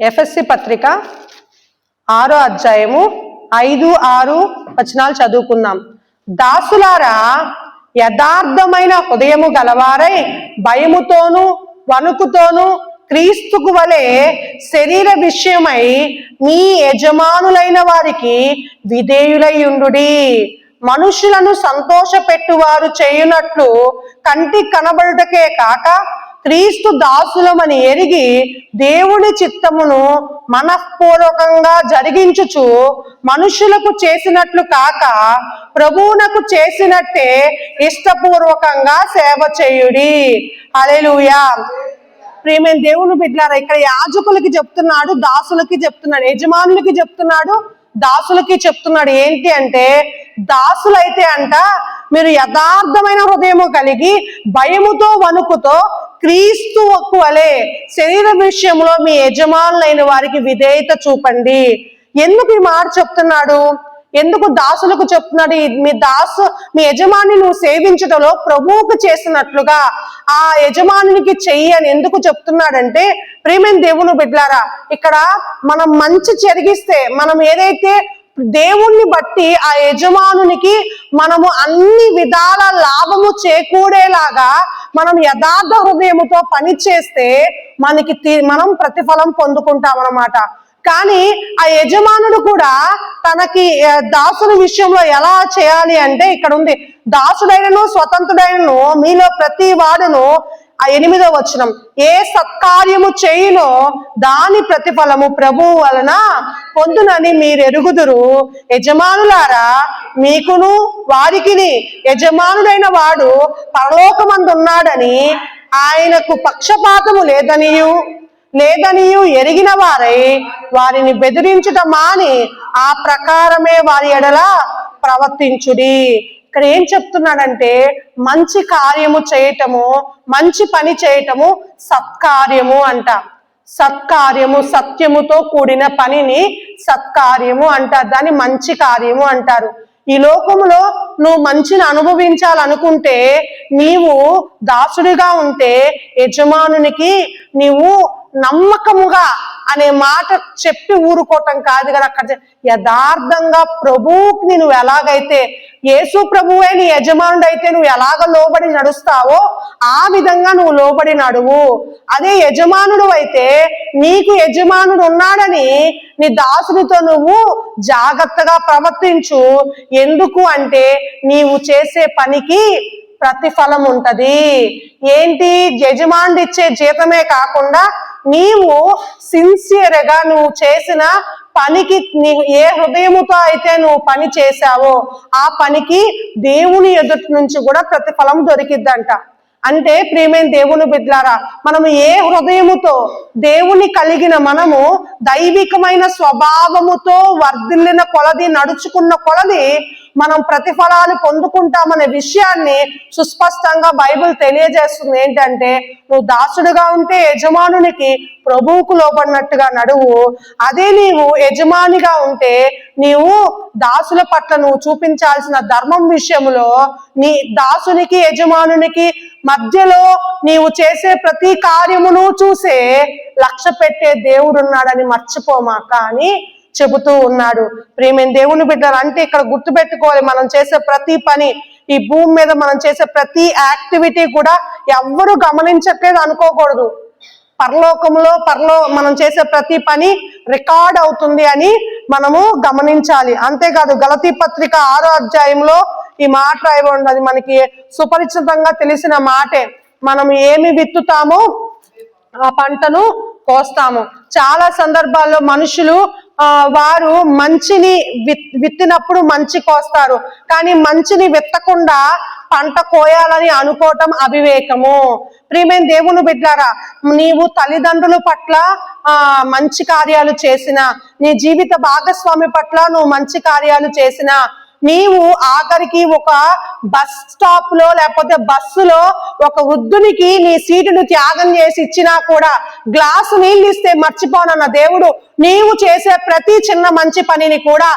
FSC పత్రిక ఆరో అధ్యాయము ఐదు ఆరు వచనాలు చదువుకుందాం దాసులారా యథార్థమైన హృదయము గలవారై భయముతోను వణుకుతోను క్రీస్తుకు వలె శరీర విషయమై మీ యజమానులైన వారికి విధేయులై ఉండుడి. మనుషులను సంతోషపెట్టువారు చేయునట్లు కంటి కనబడుటకే కాక క్రీస్తు దాసులమని ఎరిగి దేవుని చిత్తమును మనఃపూర్వకంగా జరిగించుచు మనుషులకు చేసినట్లు కాక ప్రభువునకు చేసినట్టే ఇష్టపూర్వకంగా సేవ చేయుడి. అలెలుయా ప్రేమైన దేవుని బిడ్డారా ఇక్కడ యాజకులకి చెప్తున్నాడు దాసులకి చెప్తున్నాడు యజమానులకి చెప్తున్నాడు దాసులకి చెప్తున్నాడు ఏంటి అంటే దాసులైతే అంట మీరు యథార్థమైన హృదయము కలిగి భయముతో వణుకుతో క్రీస్తు వలె శరీర విషయంలో మీ యజమానులైన వారికి విధేయత చూపండి. ఎందుకు ఈ మాట చెప్తున్నాడు? ఎందుకు దాసులకు చెప్తున్నాడు? మీ దాసు మీ యజమాని నువ్వు సేవించటంలో ప్రభువుకు చేసినట్లుగా ఆ యజమానునికి చెయ్యి అని ఎందుకు చెప్తున్నాడంటే ప్రేమైన దేవుని బిడ్లారా ఇక్కడ మనం మంచి జరిగిస్తే మనం ఏదైతే దేవుణ్ణి బట్టి ఆ యజమానునికి మనము అన్ని విధాల లాభము చేకూడేలాగా మనం యథార్థ హృదయముతో పని చేస్తే మనకి తీ- మనం ప్రతిఫలం పొందుకుంటాం అన్నమాట కానీ ఆ యజమానుడు కూడా తనకి దాసుల విషయంలో ఎలా చేయాలి అంటే ఇక్కడ ఉంది దాసుడైనను స్వతంత్రుడైనను మీలో ప్రతి వాడును ఆ ఎనిమిదో వచనం. ఏ సత్కార్యము చేయునో దాని ప్రతిఫలము ప్రభువు వలన పొందునని మీరు ఎరుగుదురు. యజమానులారా మీకును వారికిని యజమానుడైన వాడు పరలోకమందు ఉన్నాడని ఆయనకు పక్షపాతము లేదనియు లేదనియు ఎరిగిన వారై వారిని బెదిరించుట మాని ఆ ప్రకారమే వారి ఎడల ప్రవర్తించుడి. ఇక్కడ ఏం చెప్తున్నాడంటే మంచి కార్యము చేయటము మంచి పని చేయటము సత్కార్యము అంట. సత్కార్యము సత్యముతో కూడిన పనిని సత్కార్యము అంటారు. దాన్ని మంచి కార్యము అంటారు. ఈ లోకములో నువ్వు మంచిని అనుభవించాలనుకుంటే నీవు దాసుడిగా ఉంటే యజమానునికి నీవు నమ్మకముగా అనే మాట చెప్పి ఊరుకోవటం కాదు కదా అక్కడ యథార్థంగా ప్రభువుకి నువ్వు ఎలాగైతే యేసు ప్రభువే నీ యజమానుడు అయితే నువ్వు ఎలాగ లోబడి నడుస్తావో ఆ విధంగా నువ్వు లోబడి నడువు. అదే యజమానుడు అయితే నీకు యజమానుడు ఉన్నాడని నీ దాసునితో నువ్వు జాగ్రత్తగా ప్రవర్తించు. ఎందుకు అంటే నీవు చేసే పనికి ప్రతిఫలం ఉంటది. ఏంటి? యజమానుడు ఇచ్చే జీతమే కాకుండా నీవు సిన్సియర్గా నువ్వు చేసిన పనికి నీవు ఏ హృదయముతో అయితే నువ్వు పని చేశావో ఆ పనికి దేవుని ఎదుటి నుంచి కూడా ప్రతిఫలం దొరికిద్దంట. అంటే ప్రియమైన దేవుని బిడ్లారా మనం ఏ హృదయముతో దేవుని కలిగిన మనము దైవికమైన స్వభావముతో వర్ధిల్లిన కొలది నడుచుకున్న కొలది మనం ప్రతిఫలాలు పొందుకుంటామనే విషయాన్ని సుస్పష్టంగా బైబిల్ తెలియజేస్తుంది. ఏంటంటే నువ్వు దాసుడుగా ఉంటే యజమానునికి ప్రభువుకు లోబడినట్టుగా నడువు. అదే నీవు యజమానిగా ఉంటే నీవు దాసుల పట్ల నువ్వు చూపించాల్సిన ధర్మం విషయంలో నీ దాసునికి యజమానునికి మధ్యలో నీవు చేసే ప్రతి కార్యమును చూసే లక్ష్య పెట్టే దేవుడున్నాడని మర్చిపోమా. కానీ చెబుతూ ఉన్నాడు. ప్రేమైన దేవుని బిడ్డలు అంటే ఇక్కడ గుర్తుపెట్టుకోవాలి మనం చేసే ప్రతి పని ఈ భూమి మీద మనం చేసే ప్రతి యాక్టివిటీ కూడా ఎవ్వరు గమనించట్లేదు అనుకోకూడదు. పరలోకంలో పరలో మనం చేసే ప్రతి పని రికార్డ్ అవుతుంది అని మనము గమనించాలి. అంతేకాదు గలతీ పత్రిక ఆరో అధ్యాయంలో ఈ మాట రాయబడి ఉన్నది మనకి సుపరిచితంగా తెలిసిన మాటే మనం ఏమి విత్తుతామో ఆ పంటను కోస్తాము. చాలా సందర్భాల్లో మనుషులు వారు మంచిని విత్ విత్తినప్పుడు మంచి కోస్తారు. కానీ మంచిని విత్తకుండా పంట కోయాలని అనుకోవటం అవివేకము. ప్రియమైన దేవుని బిడ్డారా నీవు తల్లిదండ్రుల పట్ల ఆ మంచి కార్యాలు చేసిన నీ జీవిత భాగస్వామి పట్ల నువ్వు మంచి కార్యాలు చేసినా నీవు ఆఖరికి ఒక బస్ స్టాప్లో లేకపోతే బస్సులో ఒక వృద్ధునికి నీ సీటును త్యాగం చేసి ఇచ్చినా కూడా గ్లాసు నీళ్ళు ఇస్తే మర్చిపోనన్న దేవుడు నీవు చేసే ప్రతి చిన్న మంచి పనిని కూడా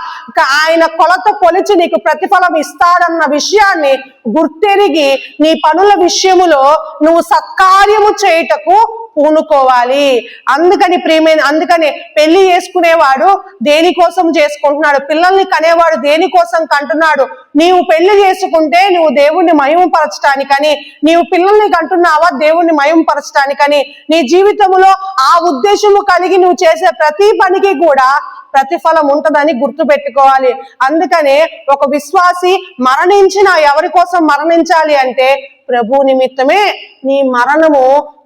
ఆయన కొలత కొలిచి నీకు ప్రతిఫలం ఇస్తాడన్న విషయాన్ని గుర్తెరిగి నీ పనుల విషయములో నువ్వు సత్కార్యము చేయుటకు పూనుకోవాలి. అందుకని ప్రేమైన అందుకని పెళ్ళి చేసుకునేవాడు దేనికోసం చేసుకుంటున్నాడు? పిల్లల్ని కనేవాడు దేనికోసం కంటున్నాడు? నీవు పెళ్ళి చేసుకుంటే నువ్వు దేవుణ్ణి మయంపరచడానికని నీవు పిల్లల్ని కంటున్నావా దేవుణ్ణి మయంపరచడానికని నీ జీవితంలో ఆ ఉద్దేశము కలిగి నువ్వు చేసే ప్రతి పనికి కూడా ప్రతిఫలం ఉంటుందని గుర్తు పెట్టుకోవాలి అందుకనే ఒక విశ్వాసి మరణించిన ఎవరి కోసం మరణించాలి అంటే ప్రభు నిమిత్తమే నీ మరణము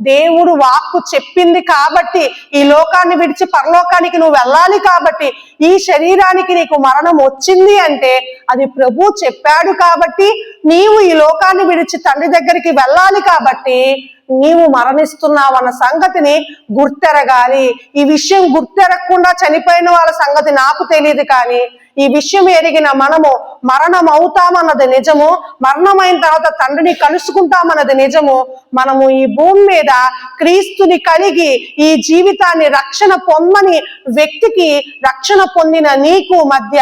దేవుడు వాక్కు చెప్పింది కాబట్టి ఈ లోకాన్ని విడిచి పరలోకానికి నువ్వు వెళ్ళాలి కాబట్టి ఈ శరీరానికి నీకు మరణం వచ్చింది అంటే అది ప్రభు చెప్పాడు కాబట్టి నీవు ఈ లోకాన్ని విడిచి తండ్రి దగ్గరికి వెళ్ళాలి కాబట్టి నీవు మరణిస్తున్నావన్న సంగతిని గుర్తెరగాలి. ఈ విషయం గుర్తెరగకుండా చనిపోయిన వాళ్ళ సంగతి నాకు తెలియదు కానీ ఈ విషయం ఎరిగిన మనము మరణం అవుతామన్నది నిజము మరణమైన తర్వాత తండ్రిని కలుసుకుంటామన్నది నిజము. మనము ఈ భూమి మీద క్రీస్తుని కలిగి ఈ జీవితాన్ని రక్షణ పొందని వ్యక్తికి రక్షణ పొందిన నీకు మధ్య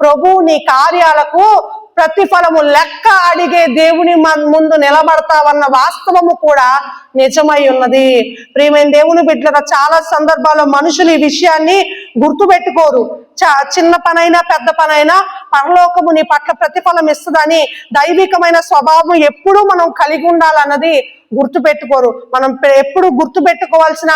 ప్రభు నీ కార్యాలకు ప్రతిఫలము లెక్క అడిగే దేవుని ముందు నిలబడతావన్న వాస్తవము కూడా నిజమై ఉన్నది. ప్రియమైన దేవుని బిడ్డల చాలా సందర్భాల్లో మనుషులు ఈ విషయాన్ని గుర్తుపెట్టుకోరు. చిన్న పనైనా పెద్ద పనైనా పరలోకము నీ పట్ల ప్రతిఫలం ఇస్తుందని దైవికమైన స్వభావం ఎప్పుడూ మనం కలిగి ఉండాలన్నది గుర్తుపెట్టుకోరు. మనం ఎప్పుడు గుర్తుపెట్టుకోవాల్సిన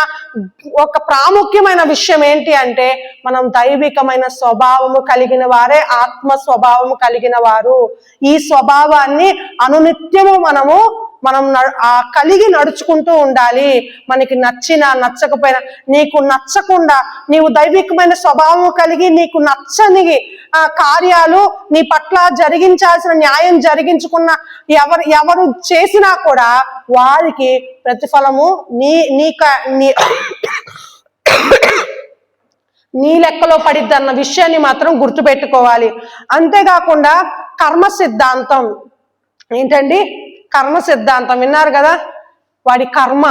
ఒక ప్రాముఖ్యమైన విషయం ఏంటి అంటే మనం దైవికమైన స్వభావము కలిగిన వారే ఆత్మ స్వభావము కలిగిన వారు. ఈ స్వభావాన్ని అనునిత్యము మనము మనం న- కలిగి నడుచుకుంటూ ఉండాలి. మనకి నచ్చినా నచ్చకపోయినా నీకు నచ్చకుండా నీవు దైవికమైన స్వభావం కలిగి నీకు నచ్చని ఆ కార్యాలు నీ పట్ల జరిగించాల్సిన న్యాయం జరిగించుకున్న ఎవరు ఎవరు చేసినా కూడా వారికి ప్రతిఫలము నీ నీ నీ నీ లెక్కలో పడిద్ది అన్న విషయాన్ని మాత్రం గుర్తుపెట్టుకోవాలి. అంతేకాకుండా కర్మ సిద్ధాంతం. ఏంటండి? కర్మ సిద్ధాంతం. విన్నారు కదా? వాడి కర్మ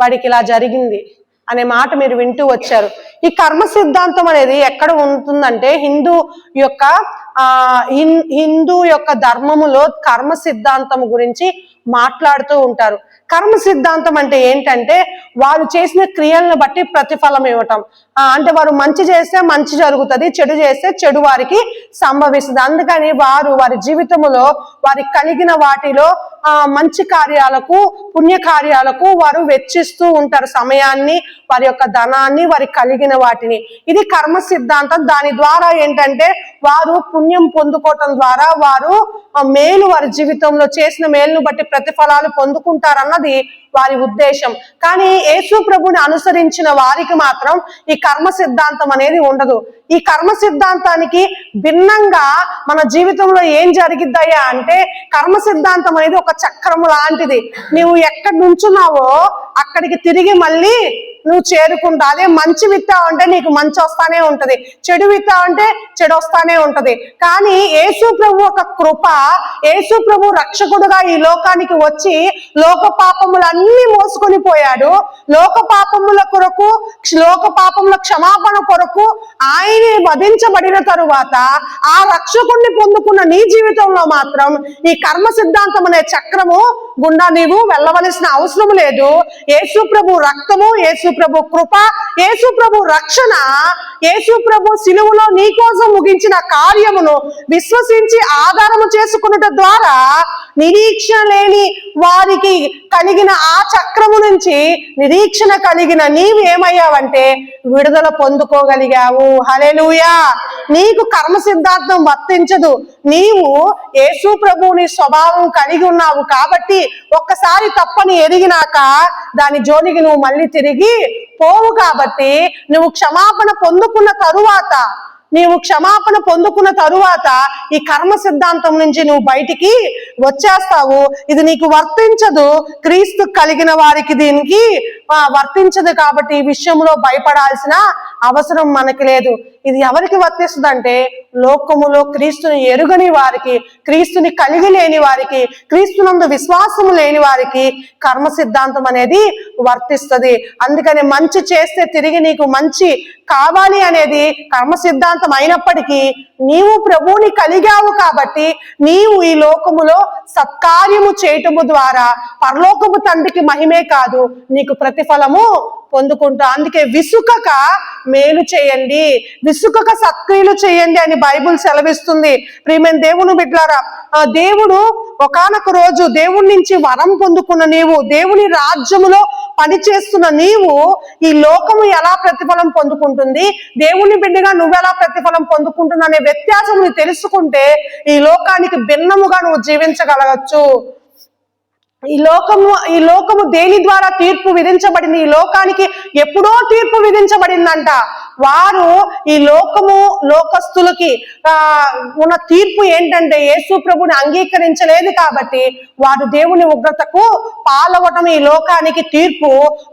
వాడికి ఇలా జరిగింది అనే మాట మీరు వింటూ వచ్చారు. ఈ కర్మ సిద్ధాంతం అనేది ఎక్కడ ఉంటుందంటే హిందూ యొక్క ఆ హిందూ యొక్క ధర్మములో కర్మ సిద్ధాంతం గురించి మాట్లాడుతూ ఉంటారు. కర్మ సిద్ధాంతం అంటే ఏంటంటే వారు చేసిన క్రియలను బట్టి ప్రతిఫలం ఇవ్వటం. ఆ, అంటే వారు మంచి చేస్తే మంచి జరుగుతుంది చెడు చేస్తే చెడు వారికి సంభవిస్తుంది. అందుకని వారు వారి జీవితములో వారికి కలిగిన వాటిలో మంచి కార్యాలకు పుణ్య కార్యాలకు వారు వెచ్చిస్తూ ఉంటారు సమయాన్ని వారి యొక్క ధనాన్ని వారి కలిగిన వాటిని. ఇది కర్మ సిద్ధాంతం. దాని ద్వారా ఏంటంటే వారు పుణ్యం పొందుకోవటం ద్వారా వారు మేలు వారి జీవితంలో చేసిన మేలును బట్టి ప్రతిఫలాలు పొందుకుంటారన్నది వారి ఉద్దేశం. కానీ యేసు ప్రభుని అనుసరించిన వారికి మాత్రం ఈ కర్మ సిద్ధాంతం అనేది ఉండదు. ఈ కర్మ సిద్ధాంతానికి భిన్నంగా మన జీవితంలో ఏం జరిగిద్దయ్యా అంటే కర్మ సిద్ధాంతం అనేది ఒక చక్రము లాంటిది. నువ్వు ఎక్కడి నుంచున్నావో అక్కడికి తిరిగి మళ్ళీ నువ్వు చేరుకుంటా. అదే మంచి విత్తావు అంటే నీకు మంచి వస్తానే ఉంటది. చెడు విత్తావు అంటే చెడు వస్తానే ఉంటది. కానీ యేసు ప్రభు ఒక కృప యేసు ప్రభు రక్షకుడుగా ఈ లోకానికి వచ్చి లోక పాపములన్నీ మోసుకొని పోయాడు. లోక పాపముల కొరకు లోక పాపముల క్షమాపణ కొరకు ఆయన వధించబడిన తరువాత ఆ రక్షకుణ్ణి పొందుకున్న నీ జీవితంలో మాత్రం ఈ కర్మ సిద్ధాంతం అనే చక్రము గుండా నీవు వెళ్ళవలసిన అవసరం లేదు. యేసుప్రభు రక్తము యేసుప్రభు కృప యేసుప్రభు రక్షణ యేసుప్రభు సిలువులో నీ కోసం ముగించిన కార్యమును విశ్వసించి ఆధారము చేసుకున్నట ద్వారా నిరీక్షణ లేని వారికి కలిగిన ఆ చక్రము నుంచి నిరీక్షణ కలిగిన నీవు ఏమయ్యావంటే విడుదల పొందుకోగలిగావు. హలెలూయా నీకు కర్మ సిద్ధాంతం వర్తించదు. నీవు యేసు ప్రభువుని స్వభావం కలిగి ఉన్నావు కాబట్టి ఒక్కసారి తప్పని ఎరిగినాక దాని జోలికి నువ్వు మళ్ళీ తిరిగి పోవు కాబట్టి నువ్వు క్షమాపణ పొందుకున్న తరువాత నీవు క్షమాపణ పొందుకున్న తరువాత ఈ కర్మ సిద్ధాంతం నుంచి నువ్వు బయటికి వచ్చేస్తావు. ఇది నీకు వర్తించదు. క్రీస్తు కలిగిన వారికి దీనికి వర్తించదు కాబట్టి ఈ విషయంలో భయపడాల్సిన అవసరం మనకి లేదు. ఇది ఎవరికి వర్తిస్తుంది అంటే లోకములో క్రీస్తుని ఎరుగని వారికి క్రీస్తుని కలిగి లేని వారికి క్రీస్తునందు విశ్వాసము లేని వారికి కర్మ సిద్ధాంతం అనేది వర్తిస్తుంది. అందుకని మంచి చేస్తే తిరిగి నీకు మంచి కావాలి అనేది కర్మ సిద్ధాంతం అయినప్పటికీ నీవు ప్రభువుని కలిగావు కాబట్టి నీవు ఈ లోకములో సత్కార్యము చేయటము ద్వారా పరలోకము తండ్రికి మహిమే కాదు నీకు ప్రతిఫలము పొందుకుంటా. అందుకే విసుకక మేలు చేయండి. విసుకక సత్క్రియలు చేయండి అని బైబుల్ సెలవిస్తుంది. ప్రియమైన దేవుని బిడ్లారా ఆ దేవుడు ఒకానొక రోజు దేవుడి నుంచి వరం పొందుకున్న నీవు దేవుని రాజ్యములో పనిచేస్తున్న నీవు ఈ లోకము ఎలా ప్రతిఫలం పొందుకుంటుంది? దేవుని బిడ్డగా నువ్వెలా ప్రతిఫలం పొందుకుంటున్నా అనే వ్యత్యాసం నువ్వు తెలుసుకుంటే ఈ లోకానికి భిన్నముగా నువ్వు జీవించగలగచ్చు. ఈ లోకము ఈ లోకము దేని ద్వారా తీర్పు విధించబడింది? ఈ లోకానికి ఎప్పుడో తీర్పు విధించబడిందంట. వారు ఈ లోకము లోకస్తులకి ఆ ఉన్న తీర్పు ఏంటంటే యేసు ప్రభుని అంగీకరించలేదు కాబట్టి వారు దేవుని ఉగ్రతకు పాలవటం ఈ లోకానికి తీర్పు.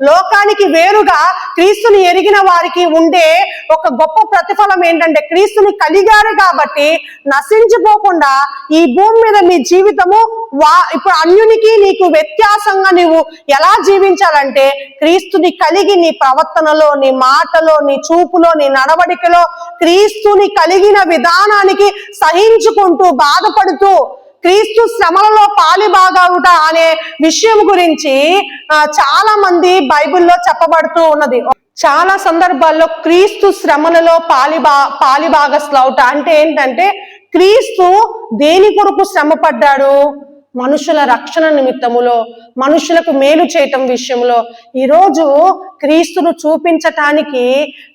లోకానికి వేరుగా క్రీస్తుని ఎరిగిన వారికి ఉండే ఒక గొప్ప ప్రతిఫలం ఏంటంటే క్రీస్తుని కలిగారు కాబట్టి నశించిపోకుండా ఈ భూమి మీద మీ జీవితము వా ఇప్పుడు అన్యునికి నీకు నీకు వ్యత్యాసంగా నీవు ఎలా జీవించాలంటే క్రీస్తుని కలిగి నీ ప్రవర్తనలో నీ మాటలో నీ చూపులో నీ నడవడికలో క్రీస్తుని కలిగిన విధానానికి సహించుకుంటూ బాధపడుతూ క్రీస్తు శ్రమలలో పాలిబాగవుట అనే విషయం గురించి చాలా మంది బైబిల్లో చెప్పబడుతూ ఉన్నది. చాలా సందర్భాల్లో క్రీస్తు శ్రమలలో పాలిబా పాలిభాగస్లవుట అంటే ఏంటంటే క్రీస్తు దేని కొరకు శ్రమ పడ్డాడు మనుషుల రక్షణ నిమిత్తములో మనుషులకు మేలు చేయటం విషయంలో ఈరోజు క్రీస్తును చూపించటానికి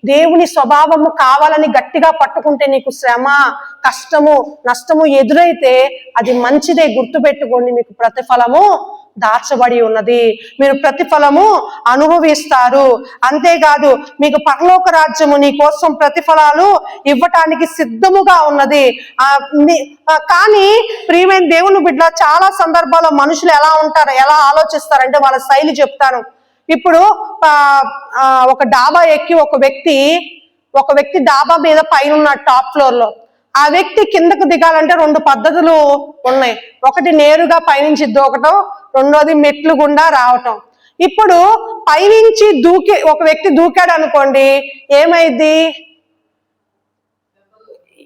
దేవుని స్వభావము కావాలని గట్టిగా పట్టుకుంటే నీకు శ్రమ కష్టము నష్టము ఎదురైతే అది మంచిదే గుర్తుపెట్టుకోండి. మీకు ప్రతిఫలము దాచబడి ఉన్నది. మీరు ప్రతిఫలము అనుభవిస్తారు. అంతేకాదు మీకు పరలోక రాజ్యము నీ కోసం ప్రతిఫలాలు ఇవ్వటానికి సిద్ధముగా ఉన్నది. కానీ ప్రియమైన దేవుని బిడ్డ చాలా సందర్భాల్లో మనుషులు ఎలా ఉంటారు ఎలా ఆలోచిస్తారంటే వాళ్ళ శైలి చెప్తాను. ఇప్పుడు ఒక డాబా ఎక్కి ఒక వ్యక్తి ఒక వ్యక్తి డాబా మీద పైన టాప్ ఫ్లోర్లో ఆ వ్యక్తి కిందకు దిగాలంటే రెండు పద్ధతులు ఉన్నాయి. ఒకటి నేరుగా పైనుంచి దూకటం రెండోది మెట్లు గుండా రావటం. ఇప్పుడు పైనుంచి దూకే ఒక వ్యక్తి దూకాడు అనుకోండి ఏమైంది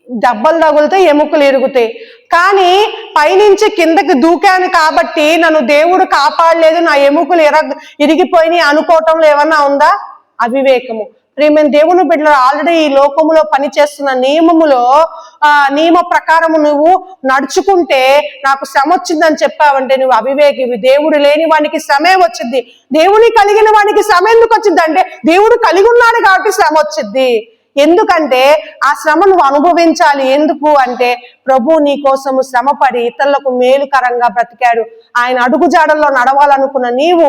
దెబ్బలు తగులితే ఎముకలు ఇరుగుతాయి. కానీ పైనుంచి కిందకి దూకాను కాబట్టి నన్ను దేవుడు కాపాడలేదు నా ఎముకలు ఇర ఇరిగిపోయినాయి అనుకోవటంలో ఏమన్నా ఉందా? అవివేకము. మేము దేవుని బిడ్డలు ఆల్రెడీ ఈ లోకములో పనిచేస్తున్న నియమములో ఆ నియమ ప్రకారము నువ్వు నడుచుకుంటే నాకు శ్రమ వచ్చిందని చెప్పావంటే నువ్వు అవివేకివి. దేవుడు లేని వానికి శ్రమే వచ్చింది. దేవుని కలిగిన వానికి శ్రమ ఎందుకు వచ్చింది అంటే దేవుడు కలిగి ఉన్నాడు కాబట్టి శ్రమ వచ్చింది. ఎందుకంటే ఆ శ్రమ నువ్వు అనుభవించాలి. ఎందుకు అంటే ప్రభు నీ కోసము శ్రమపడి ఇతరులకు మేలుకరంగా బ్రతికాడు. ఆయన అడుగుజాడల్లో నడవాలనుకున్న నీవు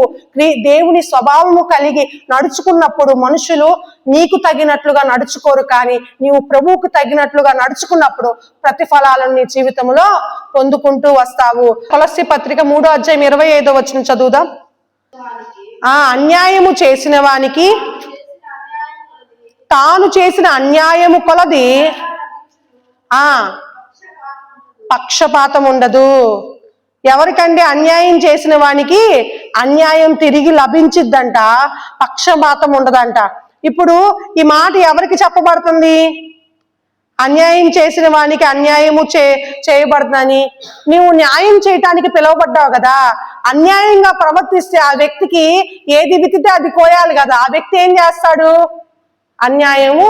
దేవుని స్వభావము కలిగి నడుచుకున్నప్పుడు మనుషులు నీకు తగినట్లుగా నడుచుకోరు కానీ నీవు ప్రభువుకు తగినట్లుగా నడుచుకున్నప్పుడు ప్రతిఫలాలను నీ జీవితంలో పొందుకుంటూ వస్తావు. తులసి పత్రిక మూడో అధ్యాయం ఇరవై ఐదో వచ్చిన చదువుదాం. ఆ అన్యాయము చేసిన వానికి తాను చేసిన అన్యాయము కొలది ఆ పక్షపాతం ఉండదు. ఎవరికండి అన్యాయం చేసిన వానికి అన్యాయం తిరిగి లభించిద్దంట పక్షపాతం ఉండదంట. ఇప్పుడు ఈ మాట ఎవరికి చెప్పబడుతుంది? అన్యాయం చేసిన వానికి అన్యాయము చే చేయబడుతుందని. నీవు న్యాయం చేయటానికి పిలువబడ్డావు కదా. అన్యాయంగా ప్రవర్తిస్తే ఆ వ్యక్తికి ఏది వితితే అది కోయాలి కదా. ఆ వ్యక్తి ఏం చేస్తాడు? అన్యాయము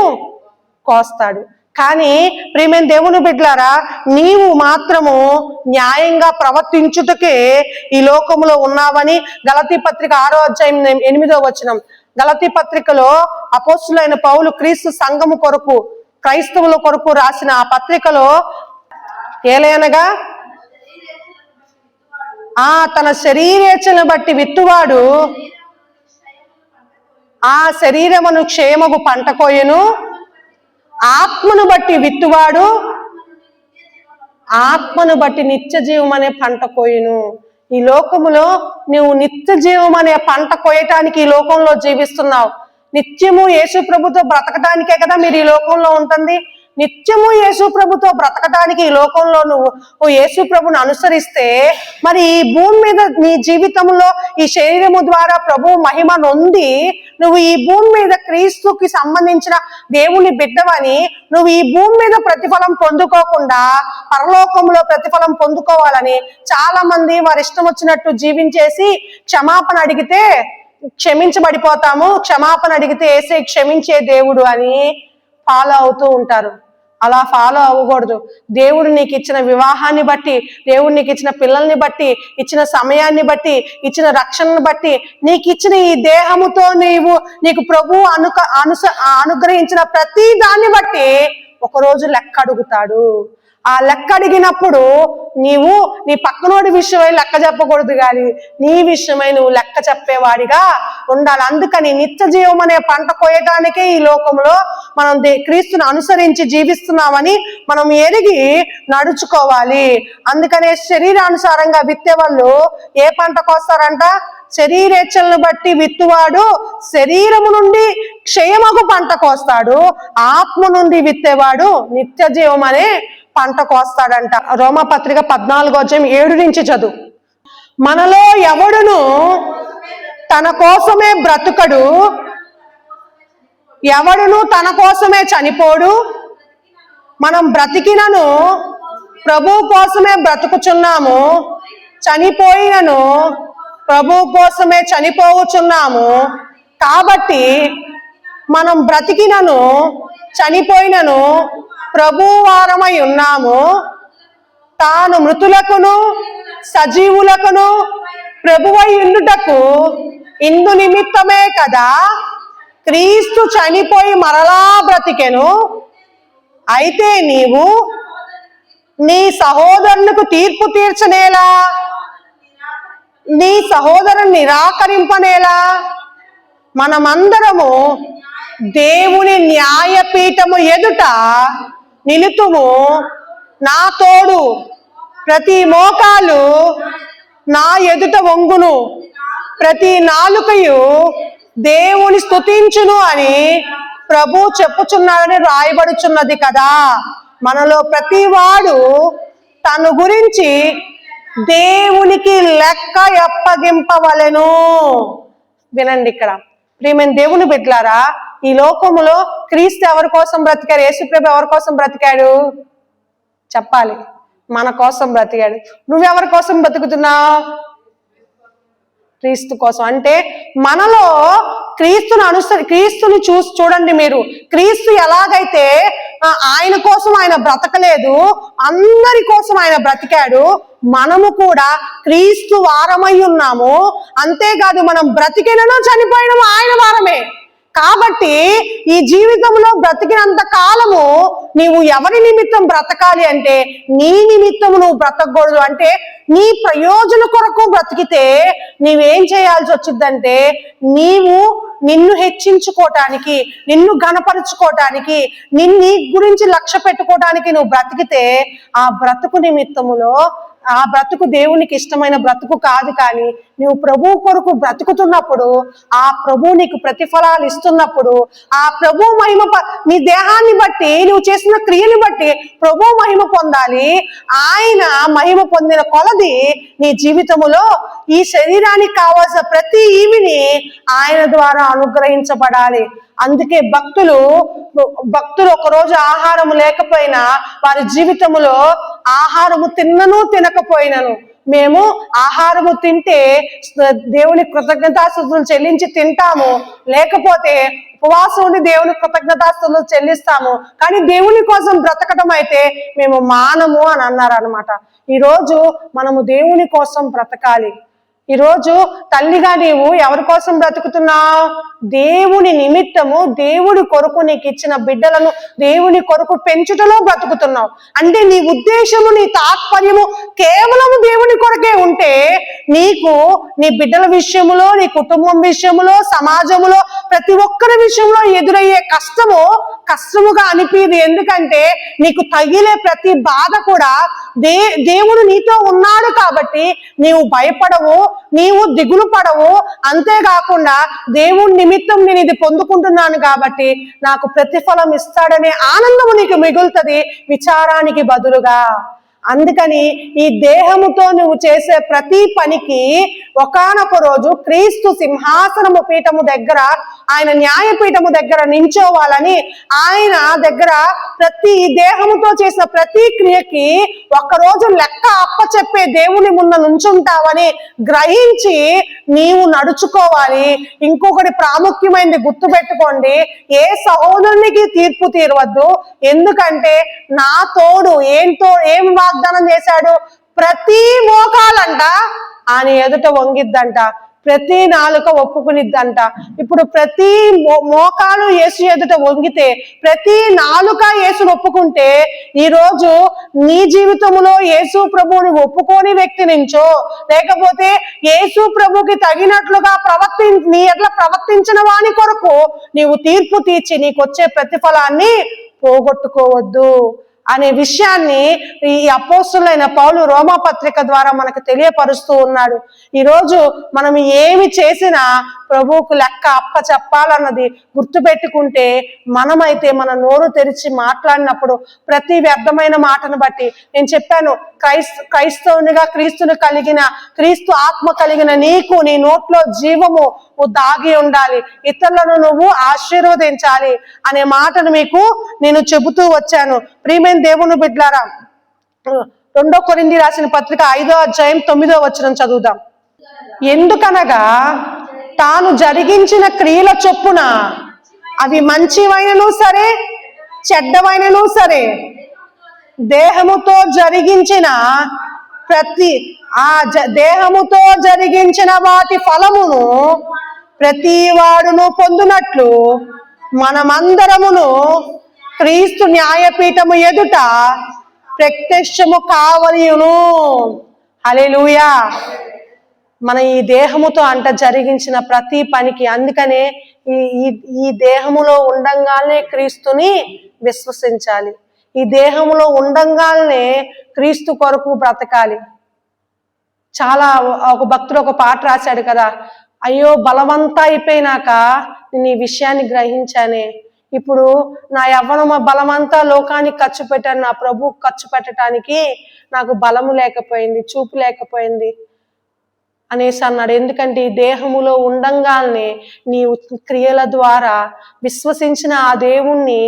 కోస్తాడు. కానీ ప్రేమైన దేవుని బిడ్డలారా నీవు మాత్రము న్యాయంగా ప్రవర్తించుటకే ఈ లోకములో ఉన్నావని గలతీ పత్రిక ఆరో అధ్యాయం ఎనిమిదో వచనం. గలతీ పత్రికలో అపోస్తులైన పౌలు క్రీస్తు సంఘము కొరకు క్రైస్తవుల కొరకు రాసిన ఆ పత్రికలో ఏలైనగా ఆ తన శరీరేచను బట్టి విత్తువాడు ఆ శరీరమును క్షేమము పంట కోయను ఆత్మను బట్టి విత్తువాడు. ఆత్మను బట్టి నిత్య జీవం అనే పంట కోయును. ఈ లోకములో నువ్వు నిత్య జీవం అనే పంట కోయటానికి ఈ లోకంలో జీవిస్తున్నావు. నిత్యము యేసు ప్రభుతో బ్రతకటానికే కదా మీరు ఈ లోకంలో ఉంటుంది. నిత్యము యేసు ప్రభుతో బ్రతకటానికి ఈ లోకంలో నువ్వు ఓ యేసు ప్రభుని అనుసరిస్తే మరి ఈ భూమి మీద నీ జీవితంలో ఈ శరీరము ద్వారా ప్రభు మహిమ నొంది నువ్వు ఈ భూమి మీద క్రీస్తుకి సంబంధించిన దేవుని బిడ్డవని నువ్వు ఈ భూమి మీద ప్రతిఫలం పొందుకోకుండా పరలోకంలో ప్రతిఫలం పొందుకోవాలని చాలా మంది వారి ఇష్టం వచ్చినట్టు జీవించేసి క్షమాపణ అడిగితే క్షమించబడిపోతాము క్షమాపణ అడిగితే ఏసే క్షమించే దేవుడు అని ఫాలో అవుతూ ఉంటారు. అలా ఫాలో అవ్వకూడదు. దేవుడు నీకు ఇచ్చిన వివాహాన్ని బట్టి దేవుడు నీకు ఇచ్చిన పిల్లల్ని బట్టి ఇచ్చిన సమయాన్ని బట్టి ఇచ్చిన రక్షణను బట్టి నీకు ఇచ్చిన ఈ దేహముతో నీవు నీకు ప్రభు అనుక అనుస అనుగ్రహించిన ప్రతి దాన్ని బట్టి ఒకరోజు లెక్క అడుగుతాడు ఆ లెక్క అడిగినప్పుడు నీవు నీ పక్కనోడి విషయమై లెక్క చెప్పకూడదు కానీ నీ విషయమై నువ్వు లెక్క చెప్పేవాడిగా ఉండాలి. అందుకని నిత్య జీవం అనే పంట కోయటానికే ఈ లోకంలో మనం క్రీస్తుని అనుసరించి జీవిస్తున్నామని మనం ఎరిగి నడుచుకోవాలి. అందుకనే శరీరానుసారంగా విత్తే వాళ్ళు ఏ పంట కోస్తారంట? శరీరేచ్ఛలను బట్టి విత్తువాడు శరీరము నుండి క్షయమగు పంట కోస్తాడు. ఆత్మ నుండి విత్తేవాడు నిత్య జీవం అనే పంట కోస్తాడంట. రోమపత్రిక పద్నాలుగో అధ్యాయం ఏడు నుంచి చదువు. మనలో ఎవడును తన కోసమే బ్రతుకడు ఎవడును తన కోసమే చనిపోడు మనం బ్రతికినను ప్రభు కోసమే బ్రతుకుచున్నాము చనిపోయినను ప్రభు కోసమే చనిపోవచున్నాము కాబట్టి మనం బ్రతికినను చనిపోయినను ప్రభువారమై ఉన్నాము. తాను మృతులకును సజీవులకును ప్రభువై ఉండుటకు ఇందు నిమిత్తమే కదా క్రీస్తు చనిపోయి మరలా బ్రతికెను. అయితే నీవు నీ సహోదరునికి తీర్పు తీర్చనేలా? నీ సహోదరుని నిరాకరింపనేలా? మనమందరము దేవుని న్యాయపీఠము ఎదుట నిలుతుము. నా తోడు ప్రతి మోకాలు నా ఎదుట వంగును. ప్రతి నాలుకయు దేవుని స్తుతించును అని ప్రభు చెప్పుచున్నాడని రాయబడుచున్నది కదా. మనలో ప్రతి వాడు తను గురించి దేవునికి లెక్క అప్పగింపవలెను వినండి ఇక్కడ. ప్రియమైన దేవుని బిడ్డలారా ఈ లోకములో క్రీస్తు ఎవరి కోసం బ్రతికాడు? యేసుప్రభు ఎవరి కోసం బ్రతికాడు? చెప్పాలి. మన కోసం బ్రతికాడు. నువ్వెవరి కోసం బ్రతుకుతున్నావు? క్రీస్తు కోసం. అంటే మనలో క్రీస్తుని అనుసరి క్రీస్తుని చూసి చూడండి మీరు. క్రీస్తు ఎలాగైతే ఆయన కోసం ఆయన బ్రతకలేదు అందరి కోసం ఆయన బ్రతికాడు మనము కూడా క్రీస్తు వారమై ఉన్నాము. అంతేకాదు మనం బ్రతికినను చనిపోయినము ఆయన వారమే. కాబట్టి ఈ జీవితంలో బ్రతికినంత కాలము నీవు ఎవరి నిమిత్తం బ్రతకాలి అంటే నీ నిమిత్తము నువ్వు బ్రతకూడదు అంటే నీ ప్రయోజన కొరకు బ్రతికితే నీవేం చేయాల్సి వచ్చిందంటే నీవు నిన్ను హెచ్చించుకోవటానికి నిన్ను గణపరుచుకోవటానికి నిన్ను నీ గురించి లక్ష్య పెట్టుకోవటానికి నువ్వు బ్రతికితే ఆ బ్రతుకు నిమిత్తములో ఆ బ్రతుకు దేవునికి ఇష్టమైన బ్రతుకు కాదు కానీ నువ్వు ప్రభు కొరకు బ్రతుకుతున్నప్పుడు ఆ ప్రభు నీకు ప్రతిఫలాలు ఇస్తున్నప్పుడు ఆ ప్రభు మహిమ ప- నీ దేహాన్ని బట్టి నువ్వు చేసిన క్రియని బట్టి ప్రభు మహిమ పొందాలి. ఆయన మహిమ పొందిన కొలది నీ జీవితములో ఈ శరీరానికి కావాల్సిన ప్రతి ఈవిని ఆయన ద్వారా అనుగ్రహించబడాలి. అందుకే భక్తులు భక్తులు ఒకరోజు ఆహారం లేకపోయినా వారి జీవితములో ఆహారము తిన్నను తినకపోయినను. మేము ఆహారము తింటే దేవుని కృతజ్ఞతాస్తుతులు చెల్లించి తింటాము. లేకపోతే ఉపవాసం ఉండి దేవుని కృతజ్ఞతాస్తులు చెల్లిస్తాము. కానీ దేవుని కోసం బ్రతకడం అయితే మేము మానము అని అన్నారు అనమాట ఈరోజు మనము దేవుని కోసం బ్రతకాలి. ఈరోజు తల్లిగా నీవు ఎవరి కోసం బ్రతుకుతున్నావు? దేవుని నిమిత్తము దేవుడి కొరకు నీకు ఇచ్చిన బిడ్డలను దేవుని కొరకు పెంచుటలో బ్రతుకుతున్నావు. అంటే నీ ఉద్దేశము నీ తాత్పర్యము కేవలము దేవుని కొరకే ఉంటే నీకు నీ బిడ్డల విషయములో నీ కుటుంబం విషయములో సమాజములో ప్రతి ఒక్కరి విషయంలో ఎదురయ్యే కష్టము కష్టముగా అనిపించదు ఎందుకంటే నీకు తగిలే ప్రతి బాధ కూడా దే దేవుడు నీతో ఉన్నాడు కాబట్టి నీవు భయపడవు నీవు దిగులు పడవు. అంతేకాకుండా దేవుడి నిమిత్తం నేను ఇది పొందుకుంటున్నాను కాబట్టి నాకు ప్రతిఫలం ఇస్తాడనే ఆనందము నీకు మిగులుతుంది. విచారానికి బదులుగా అందుకని ఈ దేహముతో నువ్వు చేసే ప్రతి పనికి ఒకానొక రోజు క్రీస్తు సింహాసనము పీఠము దగ్గర ఆయన న్యాయపీఠము దగ్గర నించోవాలని ఆయన దగ్గర ప్రతి దేహముతో చేసిన ప్రతి క్రియకి రోజు లెక్క అప్పచెప్పే దేవుని ముందు నుంచుంటావని గ్రహించి నీవు నడుచుకోవాలి. ఇంకొకటి ప్రాముఖ్యమైనది గుర్తుపెట్టుకోండి ఏ సహోదరునికి తీర్పు తీరవద్దు. ఎందుకంటే నా తోడు ఏం తో ఏం వాగ్దానం చేశాడు. ప్రతి మోకాలంట ఆయన ఎదుట వంగిద్దంట. ప్రతి నాలుక ఒప్పుకునిద్దంట. ఇప్పుడు ప్రతి మోకాలు యేసు ఎదుట వంగితే ప్రతి నాలుక యేసును ఒప్పుకుంటే ఈ రోజు నీ జీవితంలో యేసు ప్రభువుని ఒప్పుకోని వ్యక్తి నుంచో లేకపోతే యేసు ప్రభుకి తగినట్లుగా ప్రవర్తి నీ ఎట్లా ప్రవర్తించిన వాని కొరకు నీవు తీర్పు తీర్చి నీకు వచ్చే ప్రతిఫలాన్ని పోగొట్టుకోవద్దు. అనే విషయాన్ని ఈ అపోస్తులైన పౌలు రోమా పత్రిక ద్వారా మనకు తెలియపరుస్తూ ఉన్నాడు. ఈరోజు మనం ఏమి చేసినా ప్రభువుకు లెక్క అప్ప చెప్పాలన్నది గుర్తుపెట్టుకుంటే మనమైతే మన నోరు తెరిచి మాట్లాడినప్పుడు ప్రతి వ్యర్థమైన మాటను బట్టి నేను చెప్పాను క్రైస్త క్రైస్తవునిగా క్రీస్తుని కలిగిన క్రీస్తు ఆత్మ కలిగిన నీకు నీ నోట్లో జీవము దాగి ఉండాలి ఇతరులను నువ్వు ఆశీర్వదించాలి అనే మాటను మీకు నేను చెబుతూ వచ్చాను. ప్రియమైన దేవుని బిడ్లారా రెండో కొరింది రాసిన పత్రిక ఐదో అధ్యాయం తొమ్మిదో వచ్చిన చదువుదాం. ఎందుకనగా తాను జరిగించిన క్రియల చొప్పున అవి మంచివైనను సరే చెడ్డవైనను సరే దేహముతో జరిగించిన ప్రతి ఆ జ- దేహముతో జరిగించిన వాటి ఫలమును ప్రతి వాడును పొందునట్లు మనమందరమును క్రీస్తు న్యాయపీఠము ఎదుట ప్రత్యక్షము కావలియును. అలెలుయా మన ఈ దేహముతో అంట జరిగించిన ప్రతి పనికి. అందుకనే ఈ ఈ ఈ దేహములో ఉండంగానే క్రీస్తుని విశ్వసించాలి. ఈ దేహములో ఉండంగానే క్రీస్తు కొరకు బ్రతకాలి. చాలా ఒక భక్తుడు ఒక పాట రాశాడు కదా అయ్యో బలవంతా అయిపోయినాక నేను ఈ విషయాన్ని గ్రహించానే. ఇప్పుడు నా యవ్వనమ బలమంతా లోకానికి ఖర్చు పెట్టాను నా ప్రభు ఖర్చు పెట్టడానికి నాకు బలము లేకపోయింది చూపు లేకపోయింది. అనేసి అన్నాడు. ఎందుకంటే ఈ దేహములో ఉండంగానే నీవు క్రియల ద్వారా విశ్వసించిన ఆ దేవుణ్ణి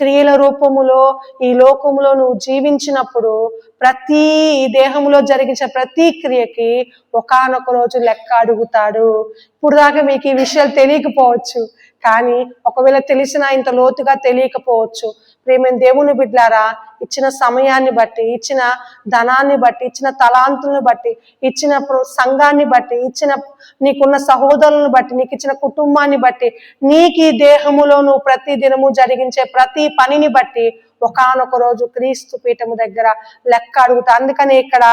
క్రియల రూపములో ఈ లోకములో నువ్వు జీవించినప్పుడు ప్రతి ఈ దేహములో జరిగించిన ప్రతి క్రియకి ఒకానొక రోజు లెక్క అడుగుతాడు. ఇప్పుడు దాకా మీకు ఈ విషయాలు తెలియకపోవచ్చు. కానీ ఒకవేళ తెలిసినా ఇంత లోతుగా తెలియకపోవచ్చు. ప్రేమైన దేవుని బిడ్లారా ఇచ్చిన సమయాన్ని బట్టి ఇచ్చిన ధనాన్ని బట్టి ఇచ్చిన తలాంతులను బట్టి ఇచ్చిన సంఘాన్ని బట్టి ఇచ్చిన నీకున్న సహోదరులను బట్టి నీకు ఇచ్చిన కుటుంబాన్ని బట్టి నీకు ఈ దేహములో నువ్వు ప్రతి దినము జరిగించే ప్రతి పనిని బట్టి ఒకానొక రోజు క్రీస్తు పీఠము దగ్గర లెక్క అడుగుతా. అందుకని ఇక్కడ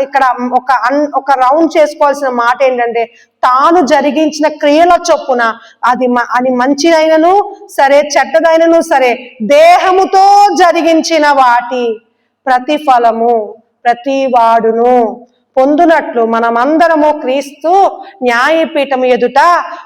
ఇక్కడ ఒక అన్ ఒక రౌండ్ చేసుకోవాల్సిన మాట ఏంటంటే తాను జరిగించిన క్రియల చొప్పున అది మ- అది మంచిదైనను సరే చెడ్డదైనను సరే దేహముతో జరిగించిన వాటి ప్రతిఫలము ప్రతి వాడును పొందునట్లు మనమందరము క్రీస్తు న్యాయపీఠం ఎదుట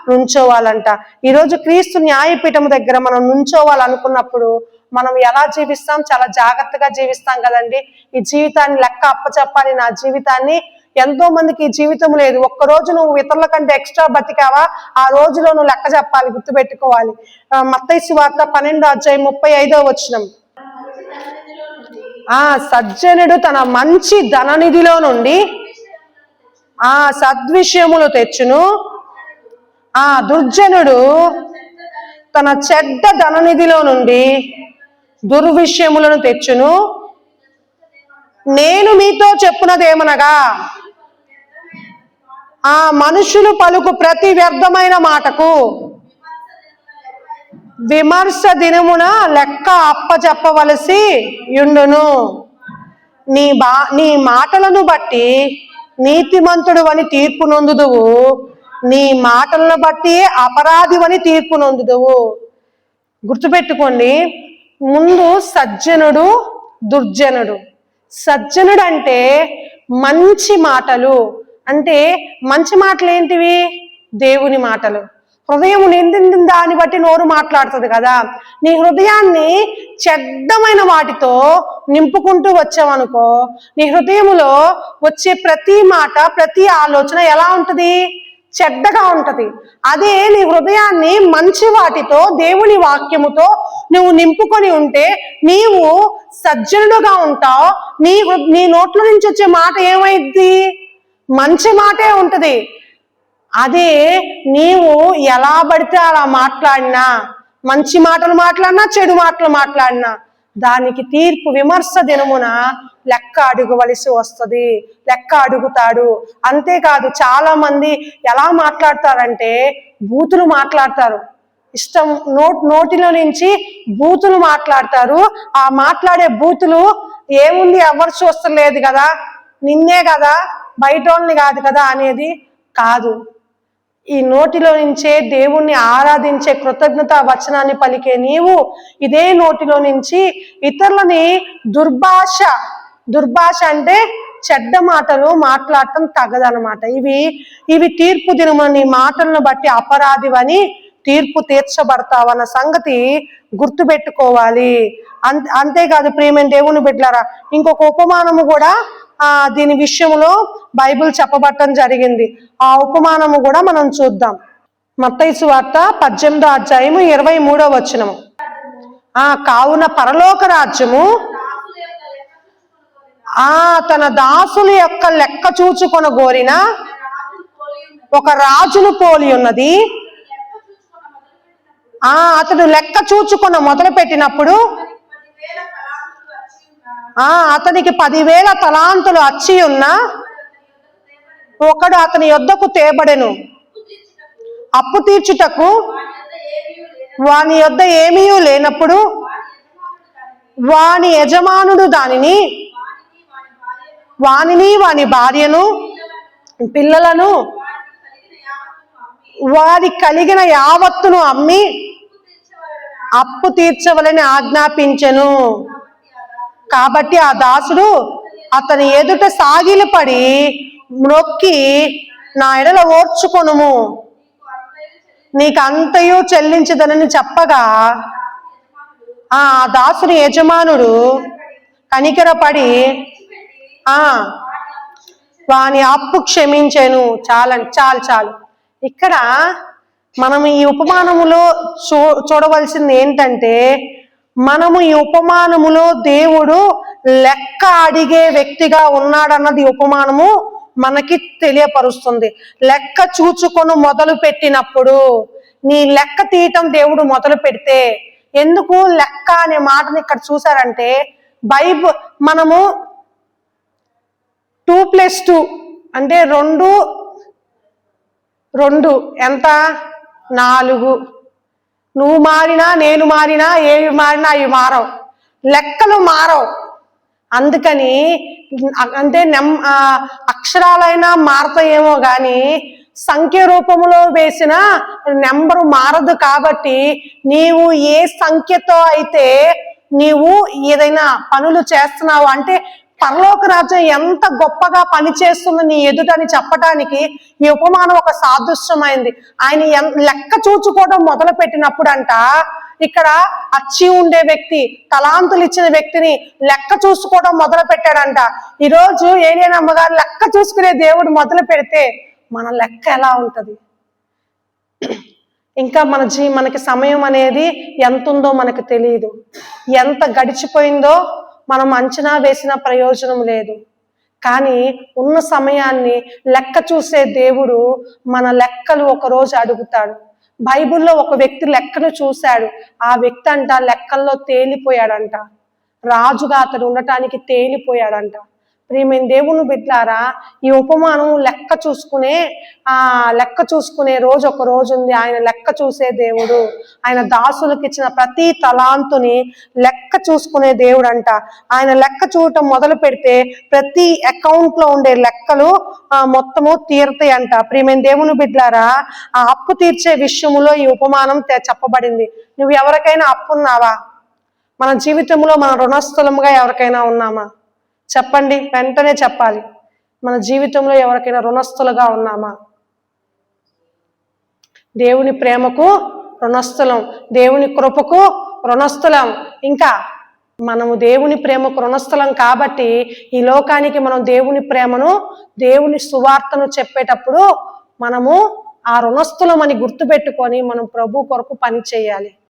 నుంచోవాలంట. ఈరోజు క్రీస్తు న్యాయపీఠం దగ్గర మనం నుంచోవాలనుకున్నప్పుడు మనం ఎలా జీవిస్తాం? చాలా జాగ్రత్తగా జీవిస్తాం కదండి. ఈ జీవితాన్ని లెక్క అప్పచెప్పాలి నా జీవితాన్ని. ఎంతో మందికి ఈ జీవితం లేదు. ఒక్క రోజు నువ్వు ఇతరుల కంటే ఎక్స్ట్రా బతికావా? ఆ రోజులో నువ్వు లెక్క చెప్పాలి గుర్తుపెట్టుకోవాలి. ఆ, వార్త సువార్త పన్నెండు అధ్యాయం ముప్పై ఐదో వచ్చినం ఆ సజ్జనుడు తన మంచి ధననిధిలో నుండి ఆ సద్విషయములు తెచ్చును. ఆ దుర్జనుడు తన చెడ్డ ధననిధిలో నుండి దుర్విషయములను తెచ్చును. నేను మీతో చెప్పునదేమనగా ఆ మనుషులు పలుకు ప్రతి వ్యర్థమైన మాటకు విమర్శ దినమున లెక్క అప్పచెప్పవలసి యుండును. నీ బా నీ మాటలను బట్టి నీతిమంతుడు అని తీర్పు నొందుదువు. నీ మాటలను బట్టి అపరాధివని తీర్పు నొందుదువు. గుర్తుపెట్టుకోండి ముందు సజ్జనుడు దుర్జనుడు. సజ్జనుడు అంటే మంచి మాటలు. అంటే మంచి మాటలు ఏంటివి దేవుని మాటలు. హృదయం నిందిన దాన్ని బట్టి నోరు మాట్లాడుతుంది కదా. నీ హృదయాన్ని చెడ్డమైన వాటితో నింపుకుంటూ వచ్చావనుకో నీ హృదయములో వచ్చే ప్రతి మాట ప్రతి ఆలోచన ఎలా ఉంటుంది? చెడ్డగా ఉంటది. అదే నీ హృదయాన్ని మంచి వాటితో దేవుని వాక్యముతో నువ్వు నింపుకొని ఉంటే నీవు సజ్జనుడుగా ఉంటావు. నీ నీ నోట్ల నుంచి వచ్చే మాట ఏమైద్ది? మంచి మాటే ఉంటది. అదే నీవు ఎలా పడితే అలా మాట్లాడినా మంచి మాటలు మాట్లాడినా చెడు మాటలు మాట్లాడినా దానికి తీర్పు విమర్శ దినమున లెక్క అడుగవలసి వస్తుంది లెక్క అడుగుతాడు. అంతేకాదు చాలా మంది ఎలా మాట్లాడతారంటే బూతులు మాట్లాడతారు. ఇష్టం నోట్ నోటిలో నుంచి బూతులు మాట్లాడతారు. ఆ మాట్లాడే బూతులు ఏముంది ఎవరు చూస్తలేదు కదా నిన్నే కదా బయట వాళ్ళని కాదు కదా అనేది కాదు. ఈ నోటిలో నుంచే దేవుణ్ణి ఆరాధించే కృతజ్ఞత వచనాన్ని పలికే నీవు ఇదే నోటిలో నుంచి ఇతరులని దుర్భాష దుర్భాష అంటే చెడ్డ మాటలు మాట్లాడటం తగదనమాట ఇవి ఇవి తీర్పు దినమని మాటలను బట్టి అపరాధివని తీర్పు తీర్చబడతావన్న సంగతి గుర్తుపెట్టుకోవాలి. అంత అంతేకాదు ప్రేమ దేవుని బిడ్డలారా ఇంకొక ఉపమానము కూడా ఆ దీని విషయంలో బైబిల్ చెప్పబట్టం జరిగింది. ఆ ఉపమానము కూడా మనం చూద్దాం. మత్తైసు వార్త పద్దెనిమిదో అధ్యాయము ఇరవై మూడో వచనము. ఆ కావున పరలోక రాజ్యము ఆ తన దాసుల యొక్క లెక్క చూచుకొన గోరిన ఒక రాజును పోలి ఉన్నది. ఆ అతడు లెక్క చూచుకొన మొదలు పెట్టినప్పుడు ఆ అతనికి పదివేల తలాంతులు అచ్చి ఉన్న ఒకడు అతని యొద్దకు తేబడెను. అప్పు తీర్చుటకు వాని యొద్ద ఏమీ లేనప్పుడు వాని యజమానుడు దానిని వానిని వాని భార్యను పిల్లలను వారి కలిగిన యావత్తును అమ్మి అప్పు తీర్చవలని ఆజ్ఞాపించెను. కాబట్టి ఆ దాసుడు అతని ఎదుట సాగిలపడి మ్రొక్కి నా ఎడల ఓర్చుకొనుము. నీకు అంతయు చెల్లించదనని చెప్పగా ఆ దాసుని యజమానుడు కనికరపడి ఆ. వాని అప్పు క్షమించాను. చాలండి చాలు చాలు. ఇక్కడ మనం ఈ ఉపమానములో చూ చూడవలసింది ఏంటంటే మనము ఈ ఉపమానములో దేవుడు లెక్క అడిగే వ్యక్తిగా ఉన్నాడన్నది ఉపమానము మనకి తెలియపరుస్తుంది. లెక్క చూచుకొని మొదలు పెట్టినప్పుడు నీ లెక్క తీయటం దేవుడు మొదలు పెడితే ఎందుకు లెక్క అనే మాటని ఇక్కడ చూసారంటే బైబు మనము టూ ప్లస్ టూ అంటే రెండు రెండు. ఎంత? నాలుగు. నువ్వు మారినా నేను మారినా ఏవి మారినా అవి మారవు. లెక్కలు మారవు. అందుకని అంటే నెమ్ అక్షరాలైనా మారతాయేమో కానీ సంఖ్య రూపంలో వేసిన నెంబరు మారదు కాబట్టి నీవు ఏ సంఖ్యతో అయితే నీవు ఏదైనా పనులు చేస్తున్నావు అంటే పరలోక రాజ్యం ఎంత గొప్పగా పనిచేస్తుంది నీ ఎదుటని చెప్పటానికి ఈ ఉపమానం ఒక సాదృశ్యమైంది. ఆయన లెక్క చూచుకోవడం మొదలు పెట్టినప్పుడు అంట ఇక్కడ అచ్చి ఉండే వ్యక్తి తలాంతులు ఇచ్చిన వ్యక్తిని లెక్క చూసుకోవడం మొదలు పెట్టాడంట ఈరోజు ఏలియన్ అమ్మగారు లెక్క చూసుకునే దేవుడు మొదలు పెడితే మన లెక్క ఎలా ఉంటుంది? ఇంకా మన జీ మనకి సమయం అనేది ఎంత ఉందో మనకు తెలియదు ఎంత గడిచిపోయిందో మనం అంచనా వేసిన ప్రయోజనం లేదు. కానీ ఉన్న సమయాన్ని లెక్క చూసే దేవుడు మన లెక్కలు ఒక రోజు అడుగుతాడు. బైబిల్లో ఒక వ్యక్తి లెక్కను చూశాడు. ఆ వ్యక్తి అంట లెక్కల్లో తేలిపోయాడంట. రాజుగా అతడు ఉండటానికి తేలిపోయాడంట. ప్రియమైన దేవుని బిడ్లారా ఈ ఉపమానం లెక్క చూసుకునే ఆ లెక్క చూసుకునే రోజు ఒక రోజు ఉంది. ఆయన లెక్క చూసే దేవుడు ఆయన దాసులకు ఇచ్చిన ప్రతి తలాంతుని లెక్క చూసుకునే దేవుడు అంట ఆయన లెక్క చూడటం మొదలు పెడితే ప్రతి అకౌంట్లో ఉండే లెక్కలు మొత్తము తీరుతాయి అంట ప్రియమైన దేవుని బిడ్డలారా ఆ అప్పు తీర్చే విషయంలో ఈ ఉపమానం చెప్పబడింది. నువ్వు ఎవరికైనా అప్పున్నావా మన జీవితంలో మన రుణస్థలముగా ఎవరికైనా ఉన్నామా? చెప్పండి వెంటనే చెప్పాలి. మన జీవితంలో ఎవరికైనా రుణస్థులుగా ఉన్నామా? దేవుని ప్రేమకు రుణస్థులం దేవుని కృపకు రుణస్థులం. ఇంకా మనము దేవుని ప్రేమకు రుణస్థలం కాబట్టి ఈ లోకానికి మనం దేవుని ప్రేమను దేవుని సువార్తను చెప్పేటప్పుడు మనము ఆ రుణస్థులం అని గుర్తుపెట్టుకొని మనం ప్రభు కొరకు పని చేయాలి.